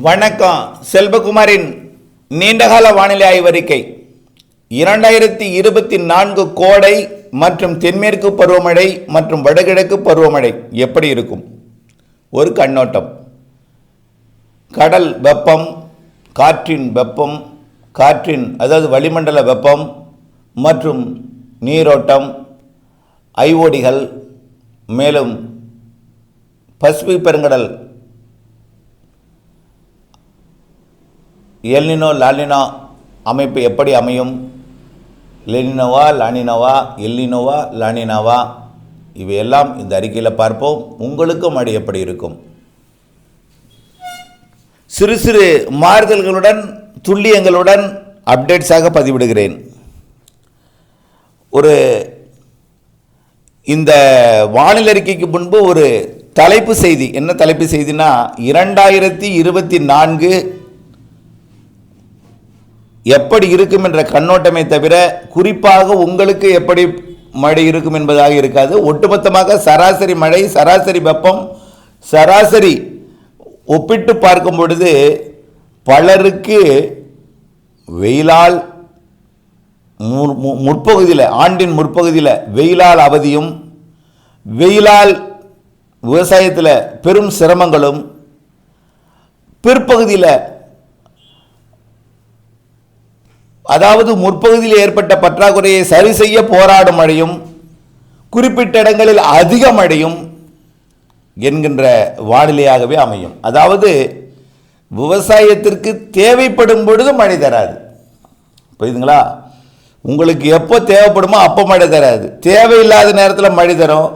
வணக்கம் செல்வகுமாரின் நீண்டகால வானிலை ஆய்வறிக்கை. இரண்டாயிரத்தி இருபத்தி நான்கு கோடை மற்றும் தென்மேற்கு பருவமழை மற்றும் வடகிழக்கு பருவமழை எப்படி இருக்கும்? ஒரு கண்ணோட்டம். கடல் வெப்பம் காற்றின் வெப்பம் காற்றின் அதாவது வளிமண்டல வெப்பம் மற்றும் நீரோட்டம் ஐஓடிகள் மேலும் பசிபிக் பெருங்கடல் எல்னினோ லாலினோ அமைப்பு எப்படி அமையும்? லெனினோவா லானினோவா எல்லினோவா லானினாவா? இவையெல்லாம் இந்த அறிக்கையில் பார்ப்போம். உங்களுக்கும் அடி எப்படி இருக்கும்? சிறு சிறு மாறுதல்களுடன் துல்லியங்களுடன் அப்டேட்ஸாக பதிவிடுகிறேன். ஒரு இந்த வானிலை அறிக்கைக்கு முன்பு ஒரு தலைப்பு செய்தி. என்ன தலைப்பு செய்தினா இரண்டாயிரத்தி இருபத்தி நான்கு எப்படி இருக்கும் என்ற கண்ணோட்டமே தவிர குறிப்பாக உங்களுக்கு எப்படி மழை இருக்கும் என்பதாக இருக்காது. ஒட்டுமொத்தமாக சராசரி மழை சராசரி வெப்பம் சராசரி ஒப்பிட்டு பார்க்கும் பொழுது பலருக்கு வெயிலால் மு- மு- முற்பகுதியில் ஆண்டின் முற்பகுதியில் வெயிலால் அவதியும் வெயிலால் விவசாயத்தில் பெரும் சிரமங்களும் பிற்பகுதியில் அதாவது முற்பகுதியில் ஏற்பட்ட பற்றாக்குறையை சரி செய்ய போராடும் மழையும் குறிப்பிட்ட இடங்களில் அதிக மழையும் என்கின்ற வானிலையாகவே அமையும். அதாவது விவசாயத்திற்கு தேவைப்படும் பொழுது மழை தராது. புரியுதுங்களா? உங்களுக்கு எப்போ தேவைப்படுமோ அப்போ மழை தராது. தேவையில்லாத நேரத்தில் மழை தரும்.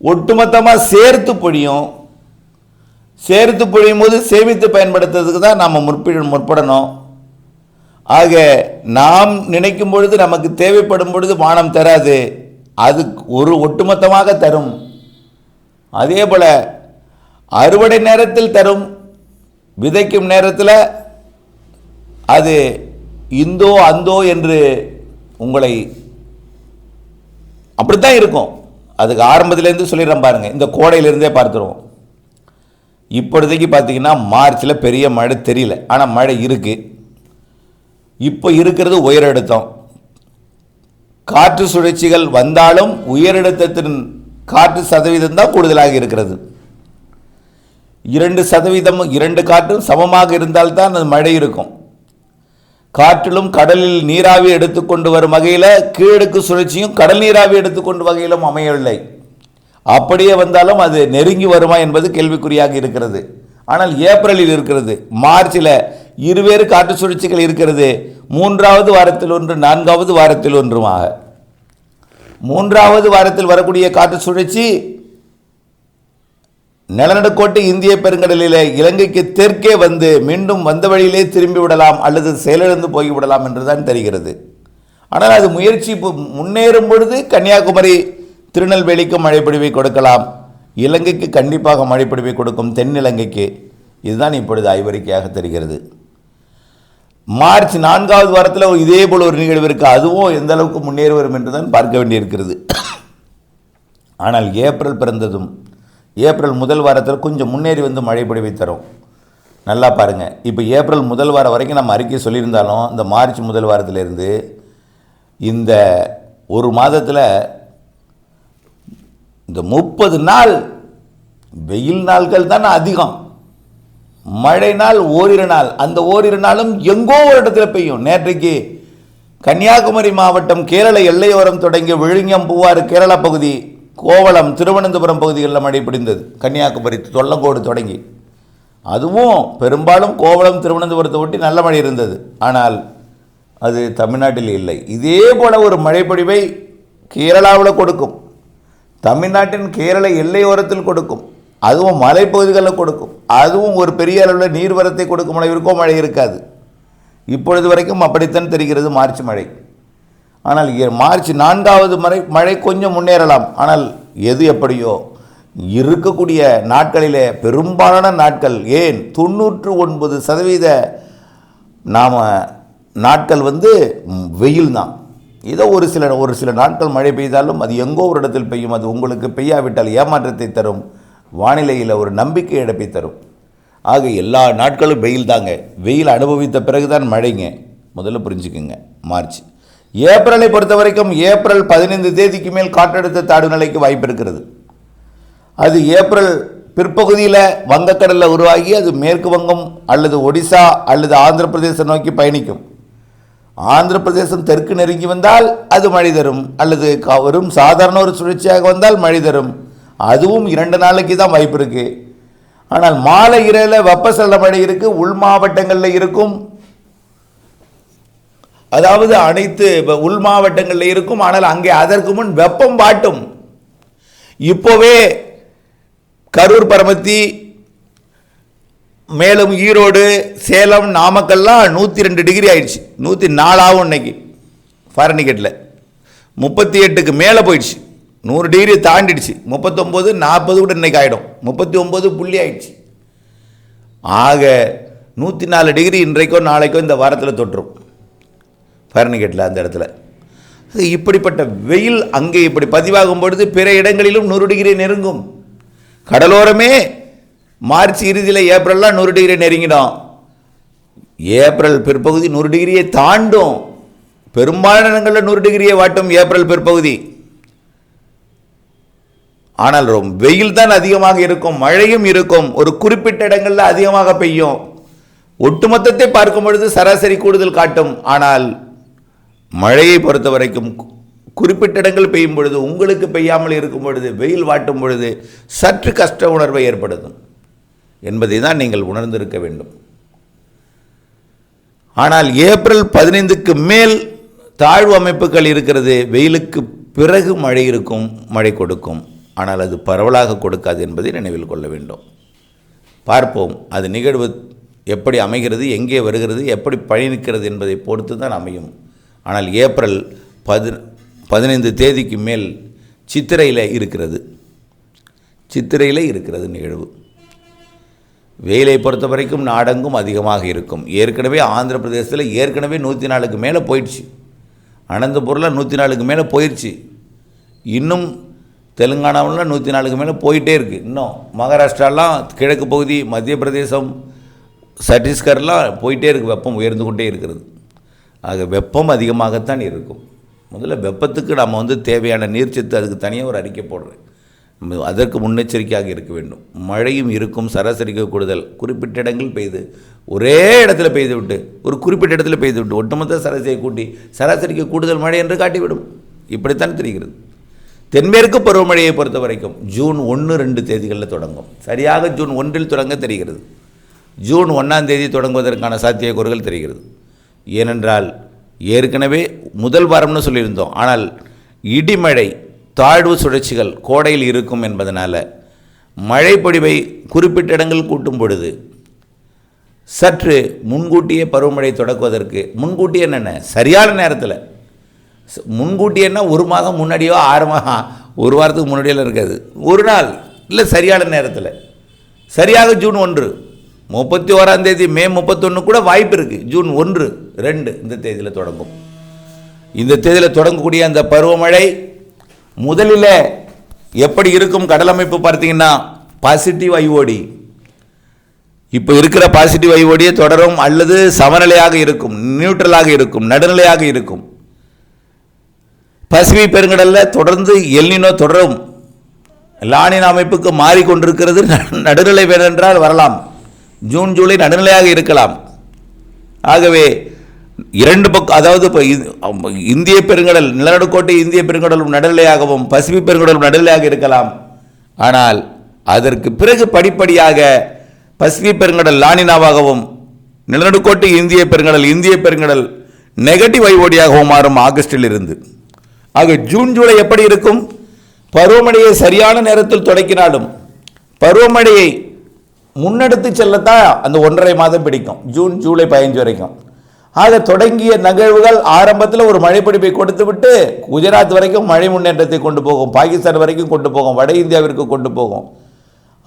ஒட்டுமொத்தமாக சேர்த்து பொழியும். சேர்த்து பொழியும் போது சேமித்து பயன்படுத்துறதுக்கு தான் நம்ம முற்பிட முற்படணும். ஆக நாம் நினைக்கும் பொழுது நமக்கு தேவைப்படும் பொழுது வானம் தராது. அது ஒரு ஒட்டுமொத்தமாக தரும். அதே போல் அறுவடை நேரத்தில் தரும் விதைக்கும் நேரத்தில் அது இந்தோ அந்தோ என்று உங்களை அப்படித்தான் இருக்கும். அதுக்கு ஆரம்பத்திலேருந்து சொல்லிடுறேன் பாருங்கள் இந்த கோடையிலேருந்தே பார்த்துருவோம். இப்பொழுதைக்கு பார்த்தீங்கன்னா மார்ச்சில் பெரிய மழை தெரியல. ஆனால் மழை இருக்குது இப்போ இருக்கிறது உயரழுத்தம். காற்று சுழற்சிகள் வந்தாலும் உயரழுத்தத்தின் காற்று சதவீதம் தான் கூடுதலாக இருக்கிறது. இரண்டு சதவீதம் இரண்டு காற்றும் சமமாக இருந்தால்தான் அது மழை இருக்கும். காற்றிலும் கடலில் நீராவி எடுத்துக்கொண்டு வரும் வகையில் கீழடுக்கு சுழற்சியும் கடல் நீராவி எடுத்துக்கொண்டு வகையிலும் அமையவில்லை. அப்படியே வந்தாலும் அது நெருங்கி வருமா என்பது கேள்விக்குறியாக இருக்கிறது. ஆனால் ஏப்ரலில் இருக்கிறது. மார்ச்சில் இருவேறு காற்று சுழற்சிகள் இருக்கிறது. மூன்றாவது வாரத்தில் ஒன்று நான்காவது வாரத்தில் ஒன்றுமாக. மூன்றாவது வாரத்தில் வரக்கூடிய காற்று சுழற்சி நிலநடுக்கோட்டு இந்திய பெருங்கடலில் இலங்கைக்கு தெற்கே வந்து மீண்டும் வந்த வழியிலே திரும்பி விடலாம் அல்லது செயலிழந்து போய்விடலாம் என்றுதான் தெரிகிறது. ஆனால் அது முயற்சி முன்னேறும் பொழுது கன்னியாகுமரி திருநெல்வேலிக்கு மழைப்பொழிவை கொடுக்கலாம். இலங்கைக்கு கண்டிப்பாக மழைப்பொழிவை கொடுக்கும் தென்னிலங்கைக்கு. இதுதான் இப்பொழுது ஆய்வறிக்கையாக தெரிகிறது. மார்ச் நான்காவது வாரத்தில் இதே போல் ஒரு நிகழ்வு இருக்கு. அதுவும் எந்த அளவுக்கு முன்னேறி வரும் என்று தான் பார்க்க வேண்டியிருக்கிறது. ஆனால் ஏப்ரல் பிறந்ததும் ஏப்ரல் முதல் வாரத்தில் கொஞ்சம் முன்னேறி வந்து மழை பொழிவை தரும். நல்லா பாருங்கள் இப்போ ஏப்ரல் முதல் வாரம் வரைக்கும் நம்ம அறிக்கை சொல்லியிருந்தாலும் இந்த மார்ச் முதல் வாரத்திலேருந்து இந்த ஒரு மாதத்தில் இந்த முப்பது நாள் வெயில் நாட்கள் தான் அதிகம். மழை நாள் ஓரிரு நாள். அந்த ஓரிரு நாளும் எங்கோ ஒரு இடத்துல பெய்யும். நேற்றைக்கு கன்னியாகுமரி மாவட்டம் கேரள எல்லையோரம் தொடங்கி விழுங்கம் பூவாறு கேரளா பகுதி கோவளம் திருவனந்தபுரம் பகுதிகளில் மழை பிடிந்தது கன்னியாகுமரி தொல்லங்கோடு தொடங்கி. அதுவும் பெரும்பாலும் கோவளம் திருவனந்தபுரத்தை ஒட்டி நல்ல மழை இருந்தது. ஆனால் அது தமிழ்நாட்டில் இல்லை. இதே போல ஒரு மழைப்பொழிவை கேரளாவில் கொடுக்கும். தமிழ்நாட்டின் கேரள எல்லையோரத்தில் கொடுக்கும். அதுவும் மலைப்பகுதிகளில் கொடுக்கும். அதுவும் ஒரு பெரிய அளவில் நீர்வரத்தை கொடுக்கும் அளவிற்கோ மழை இருக்காது. இப்பொழுது வரைக்கும் அப்படித்தான் தெரிகிறது மார்ச் மழை. ஆனால் மார்ச் நான்காவது மழை மழை கொஞ்சம் முன்னேறலாம். ஆனால் எது எப்படியோ இருக்கக்கூடிய நாட்களிலே பெரும்பாலான நாட்கள் ஏன் தொண்ணூற்று ஒன்பது சதவீத நாம் நாட்கள் வந்து வெயில் தான் ஏதோ ஒரு சில ஒரு சில நாட்கள் மழை பெய்தாலும் அது எங்கோ ஒரு இடத்தில் பெய்யும். அது உங்களுக்கு பெய்யாவிட்டால் ஏமாற்றத்தை தரும். வானிலையில் ஒரு நம்பிக்கை இழப்பை தரும். ஆக எல்லா நாட்களும் வெயில் தாங்க. வெயில் அனுபவித்த பிறகுதான் மழைங்க. முதல்ல புரிஞ்சுக்குங்க. மார்ச். ஏப்ரலை பொறுத்த வரைக்கும் ஏப்ரல் பதினைந்து தேதிக்கு மேல் காற்றழுத்த தாழ்வு நிலைக்கு வாய்ப்பு இருக்கிறது. அது ஏப்ரல் பிற்பகுதியில் வங்கக்கடலில் உருவாகி அது மேற்கு வங்கம் அல்லது ஒடிசா அல்லது ஆந்திர பிரதேசம் நோக்கி பயணிக்கும். ஆந்திர பிரதேசம் தெற்கு நெருங்கி வந்தால் அது மழை தரும். அல்லது க- வெறும் சாதாரண ஒரு சுழற்சியாக வந்தால் மழை தரும். அதுவும் இரண்டு நாளைக்கு தான் வாய்ப்பு இருக்கு. ஆனால் மாலை இரவில் வெப்பசலன மழை இருக்கு உள் மாவட்டங்களில் இருக்கும். அதாவது அனைத்து உள் மாவட்டங்களில் இருக்கும் ஆனால் அங்கே அதற்கு முன் வெப்பம் வாட்டும். இப்போவே கரூர் பரமத்தி மேலும் ஈரோடு சேலம் நாமக்கல்லாம் நூற்றி ரெண்டு டிகிரி ஆயிடுச்சு. நூற்றி நாலாகும் இன்னைக்கு ஃபாரனிகேட்டில் முப்பத்தி எட்டுக்கு மேலே போயிடுச்சு. நூறு டிகிரி தாண்டிடுச்சு. முப்பத்தொம்போது நாற்பது கூட இன்னைக்கு ஆகிடும் முப்பத்தி ஒம்பது புள்ளி ஆயிடுச்சு. ஆக நூற்றி நாலு டிகிரி இன்றைக்கோ நாளைக்கோ இந்த வாரத்தில் தொற்றும். ஃபாரனிகேட்டில் அந்த இடத்துல. அது இப்படிப்பட்ட வெயில் அங்கே இப்படி பதிவாகும் பொழுது பிற இடங்களிலும் நூறு டிகிரி நெருங்கும். கடலோரமே மார்ச் இறுதியில் ஏப்ரல்லாம் நூறு டிகிரி நெருங்கிடும். ஏப்ரல் பிற்பகுதி நூறு டிகிரியை தாண்டும். பெரும்பாலான இடங்களில் நூறு டிகிரியை வாட்டும் ஏப்ரல் பிற்பகுதி. ஆனால் ரொம்ப வெயில் தான் அதிகமாக இருக்கும் மழையும் இருக்கும் ஒரு குறிப்பிட்ட இடங்களில் அதிகமாக பெய்யும். ஒட்டுமொத்தத்தை பார்க்கும் பொழுது சராசரி கூடுதல் காட்டும். ஆனால் மழையை பொறுத்த வரைக்கும் குறிப்பிட்ட இடங்கள் பெய்யும் பொழுது உங்களுக்கு பெய்யாமல் இருக்கும் பொழுது வெயில் வாட்டும் பொழுது சற்று கஷ்ட உணர்வை ஏற்படுத்தும். என்பதை தான் நீங்கள் உணர்ந்திருக்க வேண்டும். ஆனால் ஏப்ரல் பதினைந்துக்கு மேல் தாழ்வு அமைப்புகள் இருக்கிறது. வெயிலுக்கு பிறகு மழை இருக்கும் மழை கொடுக்கும். ஆனால் அது பரவலாக கொடுக்காது என்பதை நினைவில் கொள்ள வேண்டும். பார்ப்போம் அது நிகழ்வு எப்படி அமைகிறது எங்கே வருகிறது எப்படி பயணிக்கிறது என்பதை பொறுத்து தான் அமையும். ஆனால் ஏப்ரல் பதி பதினைந்து தேதிக்கு மேல் சித்திரையில் இருக்கிறது. சித்திரையில் இருக்கிறது நிகழ்வு. வெயிலை பொறுத்த வரைக்கும் நாடெங்கும் அதிகமாக இருக்கும். ஏற்கனவே ஆந்திர பிரதேசத்தில் ஏற்கனவே நூற்றி நாலுக்கு மேலே போயிடுச்சு. அனந்தபுரில் நூற்றி நாலுக்கு மேலே போயிடுச்சு இன்னும் தெலுங்கானாவில் நூற்றி நாலுக்கு மேலே போயிட்டே இருக்குது இன்னும் மகாராஷ்டிராலாம் கிழக்கு பகுதி மத்திய பிரதேசம் சத்தீஸ்கர்லாம் போயிட்டே இருக்குது வெப்பம் உயர்ந்து கொண்டே இருக்கிறது. ஆக வெப்பம் அதிகமாகத்தான் இருக்கும். முதல்ல வெப்பத்துக்கு நம்ம வந்து தேவையான நீர்ச்சத்து அதுக்கு தனியாக ஒரு அறிக்கை போடுறேன். நம்ம அதற்கு முன்னெச்சரிக்கையாக இருக்க வேண்டும். மழையும் இருக்கும் சராசரிக்கு கூடுதல். குறிப்பிட்ட இடங்கள் பெய்து ஒரே இடத்துல பெய்து விட்டு ஒரு குறிப்பிட்ட இடத்துல பெய்து விட்டு ஒட்டுமொத்த சராசரியை கூட்டி சராசரிக்கு கூடுதல் மழை என்று காட்டிவிடும். இப்படித்தான் தெரிகிறது. தென்மேற்கு பருவமழையை பொறுத்த வரைக்கும் ஜூன் ஒன்று ரெண்டு தேதிகளில் தொடங்கும். சரியாக ஜூன் ஒன்றில் தொடங்க தெரிகிறது. ஜூன் ஒன்றாம் தேதி தொடங்குவதற்கான சாத்தியக்கூறுகள் தெரிகிறது. ஏனென்றால் ஏற்கனவே முதல் வாரம்னு சொல்லியிருந்தோம். ஆனால் இடிமழை தாழ்வு சுழற்சிகள் கோடையில் இருக்கும் என்பதனால் மழைப்பொழிவை குறிப்பிட்ட இடங்கள் கூட்டும் பொழுது சற்று முன்கூட்டியே பருவமழை தொடக்குவதற்கு முன்கூட்டியே என்னென்ன? சரியான நேரத்தில் முன்கூட்டியேன்னா ஒரு மாதம் முன்னாடியோ ஆறு மாதம் ஒரு வாரத்துக்கு முன்னாடியெல்லாம் இருக்காது. ஒரு நாள் இல்லை சரியான நேரத்தில். சரியாக ஜூன் ஒன்று. முப்பத்தி ஓராம் தேதி மே முப்பத்தொன்று கூட வாய்ப்பு இருக்குது ஜூன் ஒன்று ரெண்டு இந்த தேதியில் தொடங்கும். இந்த தேதியில் தொடங்கக்கூடிய அந்த பருவமழை முதலில் எப்படி இருக்கும் கடல் அமைப்பு பார்த்தீங்கன்னா பாசிட்டிவ் ஐஓடி இப்போ இருக்கிற பாசிட்டிவ் ஐஓடியை தொடரும் அல்லது சமநிலையாக இருக்கும் நியூட்ரலாக இருக்கும் நடுநிலையாக இருக்கும். பசிபிக் பெருங்கடலில் தொடர்ந்து எல்னினோ தொடரும். லானின் அமைப்புக்கு மாறிக்கொண்டிருக்கிறது. ந- நடுநிலை வேறென்றால் வரலாம். ஜூன் ஜூலை நடுநிலையாக இருக்கலாம். ஆகவே இரண்டு பக்கம் அதாவது இப்போ இந்திய பெருங்கடல் நிலநடுக்கோட்டை இந்திய பெருங்கடலும் நடுநிலையாகவும் பசிபிக் பெருங்கடலும் நடுநிலையாக இருக்கலாம். ஆனால் அதற்கு பிறகு படிப்படியாக பசிபிக் பெருங்கடல் லானினாவாகவும் நிலநடுக்கோட்டை இந்திய பெருங்கடல் இந்திய பெருங்கடல் நெகட்டிவ் ஐஓடியாகவும் மாறும் ஆகஸ்டில் இருந்து ஆக ஜூன் ஜூலை எப்படி இருக்கும்? பருவமழையை சரியான நேரத்தில் தொடக்கினாலும் பருவமழையை முன்னெடுத்து செல்லத்தான் அந்த ஒன்றரை மாதம் பிடிக்கும். ஜூன் ஜூலை பதினஞ்சு வரைக்கும். ஆக தொடங்கிய நிகழ்வுகள் ஆரம்பத்தில் ஒரு மழைப்பிடிப்பை கொடுத்து விட்டு குஜராத் வரைக்கும் மழை முன்னேற்றத்தை கொண்டு போகும் பாகிஸ்தான் வரைக்கும் கொண்டு போகும் வட இந்தியாவிற்கு கொண்டு போகும்.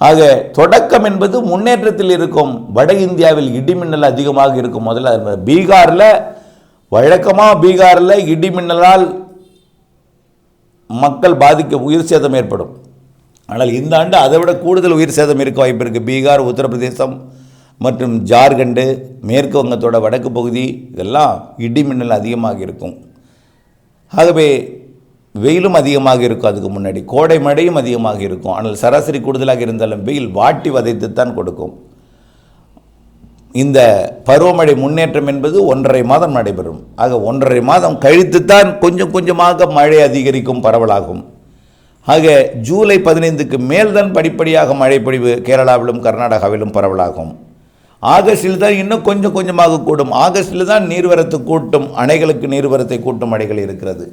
ஆக தொடக்கம் என்பது முன்னேற்றத்தில் இருக்கும் வட இந்தியாவில் இடிமின்னல் அதிகமாக இருக்கும். முதல்ல பீகாரில் வழக்கமாக பீகாரில் இடிமின்னலால் மக்கள் பாதிக்க உயிர் சேதம் ஏற்படும். ஆனால் இந்த ஆண்டு அதை விட கூடுதல் உயிர் சேதம் இருக்க வாய்ப்பு இருக்குது பீகார் உத்தரப்பிரதேசம் மற்றும் ஜார்க்கண்டு மேற்கு வங்கத்தோட வடக்கு பகுதி இதெல்லாம் இடி மின்னல் அதிகமாக இருக்கும். ஆகவே வெயிலும் அதிகமாக இருக்கும் அதுக்கு முன்னாடி. கோடை மழையும் அதிகமாக இருக்கும். ஆனால் சராசரி கூடுதலாக இருந்தாலும் வெயில் வாட்டி வதைத்து தான் கொடுக்கும். இந்த பருவமழை முன்னேற்றம் என்பது ஒன்றரை மாதம் நடைபெறும். ஆக ஒன்றரை மாதம் கழித்துத்தான் கொஞ்சம் கொஞ்சமாக மழை அதிகரிக்கும் பரவலாகும். ஆக ஜூலை பதினைந்துக்கு மேல்தான் படிப்படியாக மழை பொழிவு கேரளாவிலும் கர்நாடகாவிலும் பரவலாகும். ஆகஸ்டில் தான் இன்னும் கொஞ்சம் கொஞ்சமாக கூடும். ஆகஸ்டில் தான் நீர்வரத்து கூட்டும் அணைகளுக்கு நீர்வரத்தை கூட்டும் அணைகள் இருக்கிறது.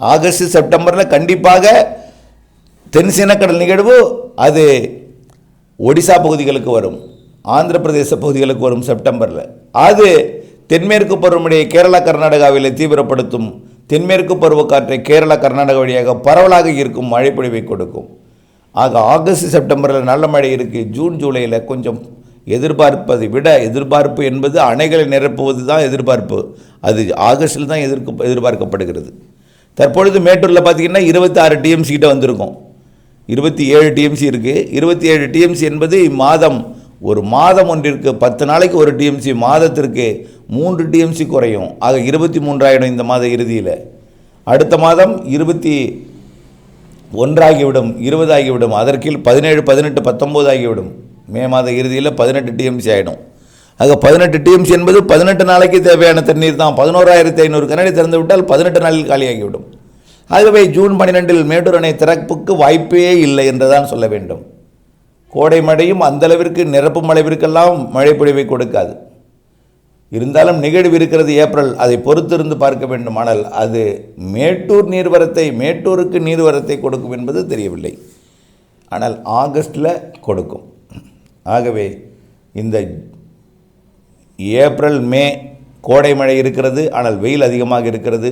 ஆகஸ்ட் செப்டம்பரில் கண்டிப்பாக தென் சீனக்கடல் நிகழ்வு அது ஒடிசா பகுதிகளுக்கு வரும். ஆந்திர பிரதேச பகுதிகளுக்கு வரும் செப்டம்பரில். அது தென்மேற்கு பருவமழையை கேரளா கர்நாடகாவில் தீவிரப்படுத்தும். தென்மேற்கு பருவக்காற்றை கேரளா கர்நாடகா வழியாக பரவலாக இருக்கும் மழைப்பொழிவை கொடுக்கும். ஆக ஆகஸ்ட் செப்டம்பரில் நல்ல மழை இருக்குது ஜூன் ஜூலையில் கொஞ்சம் எதிர்பார்ப்பதை விட எதிர்பார்ப்பு என்பது அணைகளை நிரப்புவது தான் எதிர்பார்ப்பு. அது ஆகஸ்டில் தான் எதிர்க்க எதிர்பார்க்கப்படுகிறது. தற்பொழுது மேட்டூரில் பார்த்தீங்கன்னா இருபத்தி ஆறு டிஎம்சி கிட்ட வந்திருக்கும். இருபத்தி ஏழு டிஎம்சி இருக்குது இருபத்தி ஏழு டிஎம்சி என்பது இம்மாதம் ஒரு மாதம் ஒன்றிற்கு பத்து நாளைக்கு ஒரு டிஎம்சி மாதத்திற்கு மூன்று டிஎம்சி குறையும். ஆக இருபத்தி மூன்றாயிடும் இந்த மாத இறுதியில். அடுத்த மாதம் இருபத்தி ஒன்றாகிவிடும் இருபதாகிவிடும் அதற்கில் பதினேழு பதினெட்டு பத்தொம்போது ஆகிவிடும். மே மாத இறுதியில் பதினெட்டு டிஎம்சி ஆகிடும் ஆக பதினெட்டு டிஎம்சி என்பது பதினெட்டு நாளைக்கு தேவையான தண்ணீர் தான். பதினோராயிரத்தி ஐநூறு கனடி திறந்து விட்டால் பதினெட்டு நாளில் காலியாகிவிடும். ஆகவே ஜூன் பன்னிரெண்டில் மேட்டூர் அணை திறப்புக்கு வாய்ப்பே இல்லை என்றுதான் சொல்ல வேண்டும். கோடை மழையும் அந்தளவிற்கு நிரப்பும் அளவிற்கெல்லாம் மழை பொழிவை கொடுக்காது. இருந்தாலும் நிகழ்வு இருக்கிறது ஏப்ரல் அதை பொறுத்திருந்து பார்க்க வேண்டுமானால் அது மேட்டூர் நீர்வரத்தை மேட்டூருக்கு நீர்வரத்தை கொடுக்கும் என்பது தெரியவில்லை. ஆனால் ஆகஸ்டில் கொடுக்கும். ஆகவே இந்த ஏப்ரல் மே கோடை மழை இருக்கிறது ஆனால் வெயில் அதிகமாக இருக்கிறது.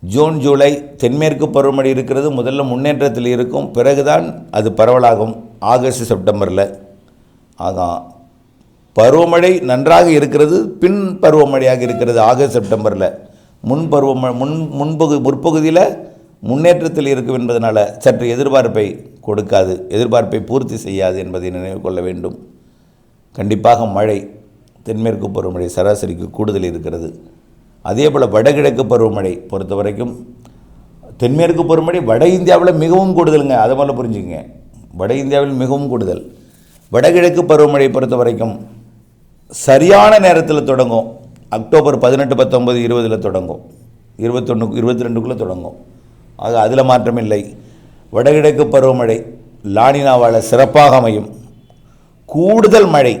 ஜூன் ஜூலை தென்மேற்கு பருவமழை இருக்கிறது. முதல்ல முன்னேற்றத்தில் இருக்கும். பிறகுதான் அது பரவலாகும். ஆகஸ்ட் செப்டம்பரில். ஆகா பருவமழை நன்றாக இருக்கிறது. பின் பருவமழையாக இருக்கிறது ஆகஸ்ட் செப்டம்பரில். முன் பருவமழை முன் முன்பகு முற்பகுதியில் முன்னேற்றத்தில் இருக்கும் என்பதனால் சற்று எதிர்பார்ப்பை கொடுக்காது. எதிர்பார்ப்பை பூர்த்தி செய்யாது என்பதை நினைவு கொள்ள வேண்டும். கண்டிப்பாக மழை தென்மேற்கு பருவமழை சராசரிக்கு கூடுதல் இருக்கிறது. அதே போல் வடகிழக்கு பருவமழை பொறுத்த வரைக்கும் தென்மேற்கு பருவமழை வட இந்தியாவில் மிகவும் கூடுதலுங்க. அதை போல் புரிஞ்சுங்க வட இந்தியாவில் மிகவும் கூடுதல். வடகிழக்கு பருவமழை பொறுத்த வரைக்கும் சரியான நேரத்தில் தொடங்கும். அக்டோபர் பதினெட்டு பத்தொம்பது இருபதில் தொடங்கும். இருபத்தொன்று இருபத்தி ரெண்டுக்குள்ளே தொடங்கும். ஆக அதில் மாற்றமில்லை வடகிழக்கு பருவமழை லானினாவால் சிறப்பாக அமையும். கூடுதல் மழை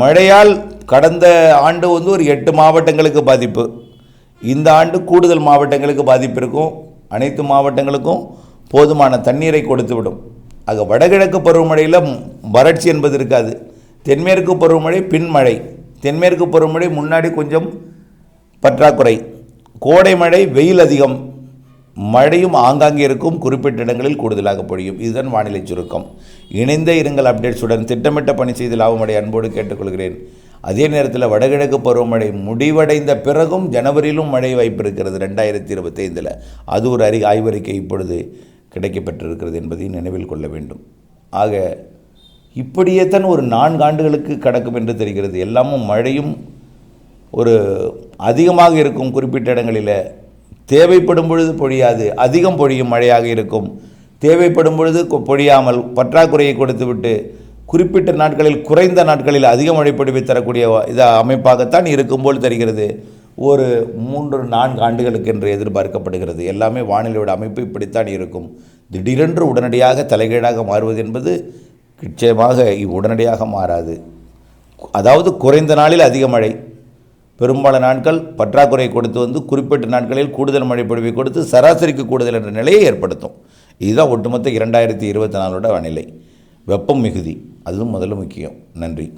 மழையால் கடந்த ஆண்டு வந்து ஒரு எட்டு மாவட்டங்களுக்கு பாதிப்பு. இந்த ஆண்டு கூடுதல் மாவட்டங்களுக்கு பாதிப்பு இருக்கும். அனைத்து மாவட்டங்களுக்கும் போதுமான தண்ணீரை கொடுத்துவிடும். ஆக வடகிழக்கு பருவமழையில் வறட்சி என்பது இருக்காது. தென்மேற்கு பருவமழை பின்மழை தென்மேற்கு பருவமழை முன்னாடி கொஞ்சம் பற்றாக்குறை. கோடை மழை வெயில் அதிகம். மழையும் ஆங்காங்கே இருக்கும். குறிப்பிட்ட இடங்களில் கூடுதலாக பொழியும். இதுதான் வானிலை சுருக்கம். இணைந்த இருங்கள் அப்டேட்ஸுடன். திட்டமிட்ட பணி செய்து லாபமடை அன்போடு கேட்டுக்கொள்கிறேன். அதே நேரத்தில் வடகிழக்கு பருவமழை முடிவடைந்த பிறகும் ஜனவரியிலும் மழை வாய்ப்பு இருக்கிறது ரெண்டாயிரத்தி இருபத்தைந்தில். அது ஒரு அறி ஆய்வறிக்கை இப்பொழுது கிடைக்கப்பெற்றிருக்கிறது என்பதை நினைவில் கொள்ள வேண்டும். ஆக இப்படியே தான் ஒரு நான்கு ஆண்டுகளுக்கு கடக்கும் என்று தெரிகிறது. எல்லாமும் மழையும் ஒரு அதிகமாக இருக்கும் குறிப்பிட்ட இடங்களில். தேவைப்படும் பொழுது பொழியாது. அதிகம் பொழியும் மழையாக இருக்கும். தேவைப்படும் பொழுது கொ- பொழியாமல் பற்றாக்குறையை கொடுத்துவிட்டு குறிப்பிட்ட நாட்களில் குறைந்த நாட்களில் அதிக மழை பொழிவை தரக்கூடிய இத அமைப்பாகத்தான் இருக்கும் போல் தெரிகிறது. ஒரு மூன்று நான்கு ஆண்டுகளுக்கு என்று எதிர்பார்க்கப்படுகிறது. எல்லாமே வானிலையோட அமைப்பு இப்படித்தான் இருக்கும். திடீரென்று உடனடியாக தலைகீழாக மாறுவது என்பது நிச்சயமாக உடனடியாக மாறாது. அதாவது குறைந்த நாளில் அதிக மழை பெரும்பாலான நாட்கள் பற்றாக்குறை கொடுத்து வந்து குறிப்பிட்ட நாட்களில் கூடுதல் மழை பொழிவை கொடுத்து சராசரிக்கு கூடுதல் என்ற நிலையை ஏற்படுத்தும். இதுதான் ஒட்டுமொத்த இரண்டாயிரத்தி இருபத்தி நாலோட வானிலை. வெப்பம் மிகுதி. அதுவும் முதல்ல முக்கியம். நன்றி.